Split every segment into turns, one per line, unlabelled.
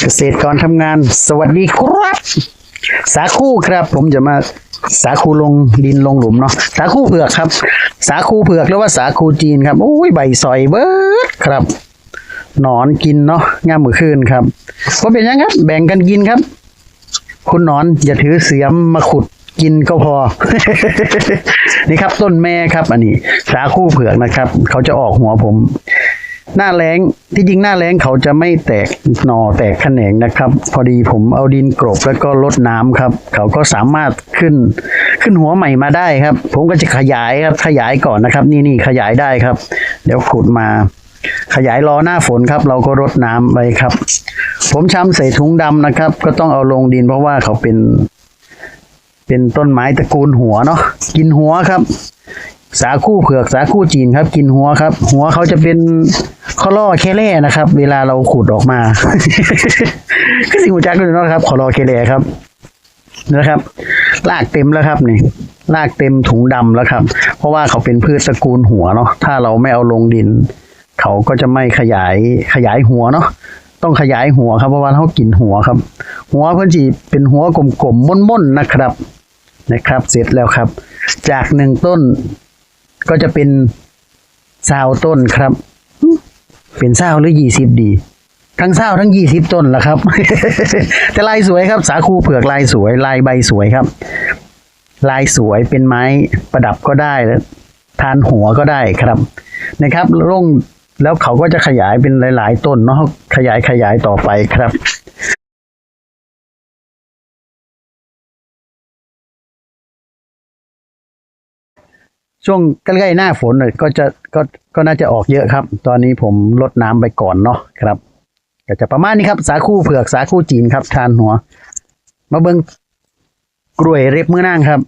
เกษตรกรทำงาน สวัสดีครับ สาคูครับ ผมจะมาสาคูลงดินลงหลุมเนาะสาคูเผือกครับ สาคูเผือกหรือว่าสาคูจีนครับโอ้ยใบซอยเบิดครับหนอนกินเนาะง่ามมือคืนครับก็เป็นยังครับ แบ่งกันกินครับ คุณหนอนอย่าถือเสียมมาขุดกินก็พอ นี่ครับต้นแม่ครับ อันนี้ สาคูเผือกนะครับ เขาจะออกหัวผม หน้าแรงที่จริงหน้าแรงเขาจะไม่แตกหน่อแตกแขนงนะครับ พอดีผมเอาดินกรบแล้วก็ลดน้ำครับ เขาก็สามารถขึ้น ขึ้นหัวใหม่มาได้ครับ ผมก็จะขยายครับขยายก่อนนะครับ นี่นี่ขยายได้ครับ เดี๋ยวขุดมา ขยายรอหน้าฝนครับ เราก็รดน้ำไว้ครับ ผมชำใส่ถุงดำนะครับ ก็ต้องเอาลงดินเพราะว่าเขาเป็น เป็นต้นไม้ตระกูลหัวเนาะกินหัวครับ สาคูเผือกสาคูจีนครับ กินหัวครับ หัวเขาจะเป็นข้อล่อแค่แร่นะครับ เวลาเราขุดออกมาก็สิ่งหัวจักด้วยเนาะครับข้อล่อแค่แร่ครับนะครับ ลากเต็มแล้วครับนี่ลากเต็มถุงดำแล้วครับ เพราะว่าเขาเป็นพืชตระกูลหัวเนาะถ้าเราไม่เอาลงดิน เขาก็จะไม่ขยายขยายหัวเนาะต้องขยายหัวครับเพราะว่าเขากินหัวครับ หัวเพื่อนจีเป็นหัวกลมๆม่นๆนะครับนะครับ เสร็จแล้วครับ จากหนึ่งต้น ก็จะเป็นซาวต้นครับ เป็นซาวหรือยี่สิบดี ทั้งซาวทั้งยี่สิบต้นละครับ แต่ลายสวยครับ สาคูเผือกลายสวย ลายใบสวยครับ ลายสวยเป็นไม้ประดับก็ได้แล้วทานหัวก็ได้ครับนะครับร่งแล้วเขาก็จะขยายเป็นหลาย ๆ ต้นเนาะขยายขยายต่อไปครับ ช่วงใกล้ๆหน้าฝนเนี่ยก็จะก็ก็น่าจะออกเยอะครับ ตอนนี้ผมลดน้ำไปก่อนเนาะครับก็จะประมาณนี้ครับ สาคูเผือกสาคูจีนครับทานหัว มาเบิงกล้วยเร็บมือนั่งครับ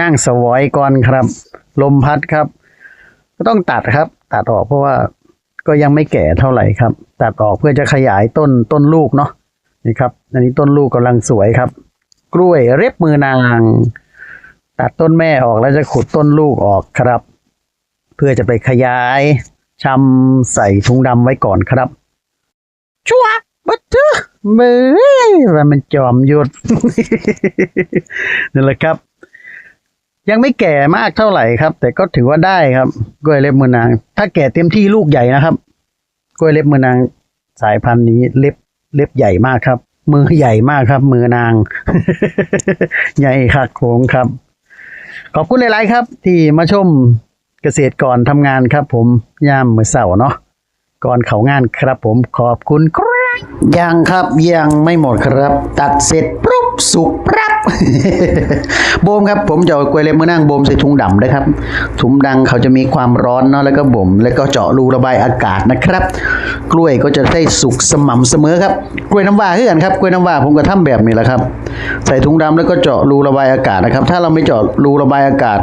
นั่งสวอยก่อนครับ ลมพัดครับ ก็ต้องตัดครับ ตัดออกเพราะว่าก็ยังไม่แก่เท่าไหร่ครับ ตัดออกเพื่อจะขยายต้นต้นลูกเนาะนี่ครับ อันนี้ต้นลูกกำลังสวยครับ กล้วยเร็บมือนาง ตัดต้นแม่ออกแล้วจะขุดต้นลูกออกครับ เพื่อจะไปขยายชำใส่ถุงดำไว้ก่อนครับ ชัวบัตเตอร์เบ้ยว่มันจอมหยุดนั่นแหละครับ ยังไม่แก่มากเท่าไหร่ครับ แต่ก็ถือว่าได้ครับกล้วยเล็บมือนาง ถ้าแก่เต็มที่ลูกใหญ่นะครับกล้วยเล็บมือนางสายพันธุ์นี้เล็บเล็บใหญ่มากครับ มือใหญ่มากครับ มือนาง ใหญ่คักโขงครับ ขอบคุณหลาย ๆ ครับ ที่มาชมเกษตรก่อนทำงานครับ ผมย่ามมือเสาร์เนาะก่อนเขางานครับ ผมขอบคุณครับยังครับยังไม่หมดครับ ตัดเสร็จปุ๊บสุกปรับ โบมครับ ผมจะเอากล้วยเล็บมือนั่งโบมใส่ถุงดำนะครับ ถุงดังเขาจะมีความร้อนเนาะแล้วก็บ่ม แล้วก็เจาะรูระบายอากาศนะครับ กล้วยก็จะได้สุกสม่ำเสมอครับ กล้วยน้ำว้าคือกันครับ กล้วยน้ำว้าผมก็ทำแบบนี้แหละครับ ใส่ถุงดำแล้วก็เจาะรูระบายอากาศนะครับ ถ้าเราไม่เจาะรูระบายอากาศ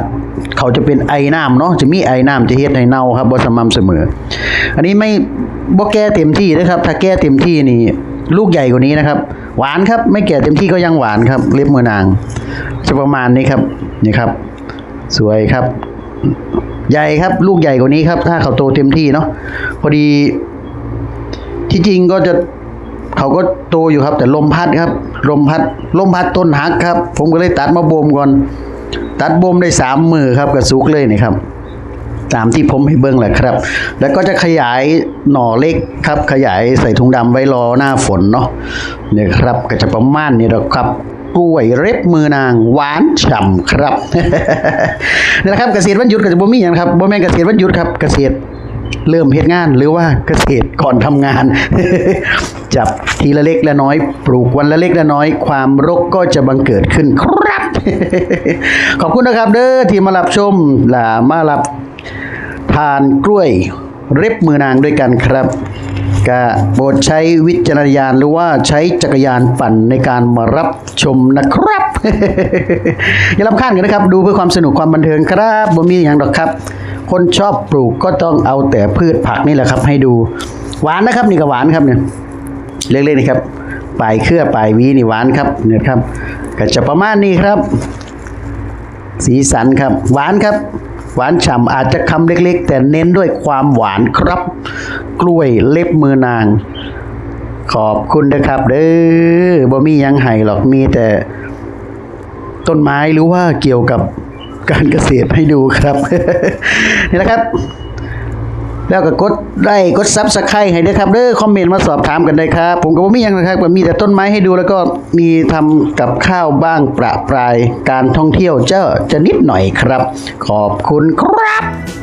เขาจะเป็นไอน้ำเนาะ จะมีไอน้ำจะเฮ็ดให้เน่าครับบ่สม่ำเสมอ อันนี้ไม่บ่แก้เต็มที่นะครับ ถ้าแก้เต็มที่นี่ ลูกใหญ่กว่านี้นะครับ หวานครับ ไม่แก่เต็มที่ก็ยังหวานครับเล็บมือนางจะประมาณนี้ครับนี่ครับ สวยครับ ใหญ่ครับ ลูกใหญ่กว่านี้ครับ ถ้าเขาโตเต็มที่เนาะพอดี ที่จริงก็จะเขาก็โตอยู่ครับ แต่ลมพัดครับ ลมพัด ลมพัดต้นหักครับ ผมก็เลยตัดมาบ่มก่อน ตัดบ่มได้สามมือครับกระสุกเลยนี่ครับ ตามที่ผมให้เบิ้งแหละครับ แล้วก็จะขยายหน่อเล็กครับ ขยายใส่ถุงดำไว้รอหน้าฝนเนาะเนี่ยครับก็จะประมาณนี้แหละครับกล้วยเร็บมือนางหวานฉ่ำครับนี่แหละครับเกษตรวันหยุดก็จะบ่มีอย่างครับบ่แม่นเกษตรวันหยุดครับเกษตรเริ่มเฮ็ดงานหรือว่าเกษตรก่อนทำงาน จับทีละเล็กละน้อย ปลูกวันละเล็กละน้อย ความรกก็จะบังเกิดขึ้นครับ ขอบคุณนะครับ เด้อที่มารับชมและมารับ ทานกล้วยเร็บมือนางด้วยกันครับก็โปรดใช้วิจารณญาณหรือว่าใช้จักรยานปั่นในการมารับชมนะครับ อย่าลำคาญกันนะครับ ดูเพื่อความสนุกความบันเทิงครับบ่มีอย่างดอกครับ คนชอบปลูกก็ต้องเอาแต่พืชผักนี่แหละครับ ให้ดูหวานนะครับ นี่ก็หวานครับเนี่ยเล็กๆนะครับปลายเครือปลายวีนี่หวานครับเนี่ยครับ ก็จะประมาณนี้ครับ สีสันครับ หวานครับ หวานฉ่ำอาจจะคำเล็กๆ แต่เน้นด้วยความหวานครับ กล้วยเล็บมือนาง ขอบคุณนะครับ เด้อบ่มียังไห้หรอกมีแต่ต้นไม้หรือว่าเกี่ยวกับการเกษตรให้ดูครับ นี่แหละครับ แล้วก็กดไลค์กดซับสไครต์ให้ด้วยครับเด้อคอมเมนต์มาสอบถามกันได้ครับ ผมก็บ่มียังนะครับก็มีแต่ต้นไม้ให้ดูแล้วก็มีทำกับข้าวบ้างประปรายการท่องเที่ยวเจ้าจะนิดหน่อยครับ ขอบคุณครับ